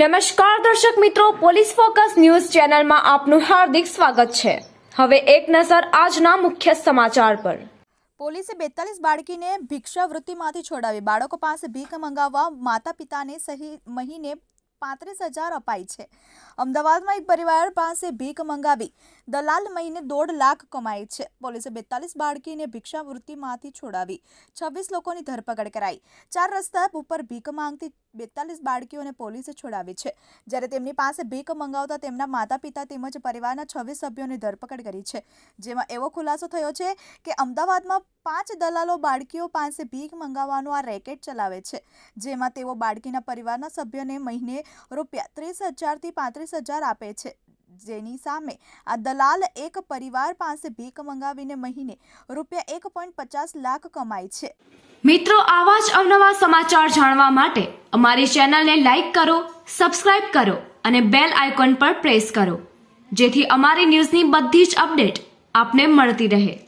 નમસ્કાર દર્શક મિત્રો, પોલીસ ફોકસ ન્યૂઝ ચેનલમાં આપનું હાર્દિક સ્વાગત છે. હવે એક નજર આજના મુખ્ય સમાચાર પર. પોલીસે બેતાલીસ બાળકીને ભિક્ષાવૃત્તિમાંથી છોડાવી બાળકો પાસે ભીખ મંગાવવા માતા પિતાને સહી મહિને પાંત્રીસ હજાર અપાય છે. અમદાવાદમાં એક પરિવાર પાસે ભીખ મંગાવી દલાલ મહિને દોઢ લાખ કમાય છે. પોલીસે બેતાલીસ બાળકીને ભિક્ષાવૃત્તિમાંથી છોડાવી છવ્વીસ લોકોની ધરપકડ કરાઈ. ચાર રસ્તા ઉપર ભીખ માંગતી બેતાલીસ બાળકીઓને પોલીસે છોડાવી છે. જ્યારે તેમની પાસે ભીખ મંગાવતા તેમના માતા પિતા તેમજ પરિવારના છવ્વીસ સભ્યોની ધરપકડ કરી છે. જેમાં એવો ખુલાસો થયો છે કે અમદાવાદમાં પાંચ દલાલો બાળકીઓ પાસે ભીખ મંગાવવાનો આ રેકેટ ચલાવે છે. જેમાં તેઓ બાળકીના પરિવારના સભ્યોને મહિને રૂપિયા ત્રીસ હજારથી પાંત્રીસ હજાર આપે છે. જેની સામે આ દલાલ એક પરિવાર પાસે ભીખ મંગાવીને મહિને રૂપિયા એક પોઈન્ટ પચાસ લાખ કમાય છે. મિત્રો, આવા જ અવનવા સમાચાર જાણવા માટે અમારી ચેનલને લાઈક કરો, સબસ્ક્રાઇબ કરો અને બેલ આઇકોન પર પ્રેસ કરો. જેથી અમારી ન્યૂઝની બધી જ અપડેટ આપને મળતી રહે.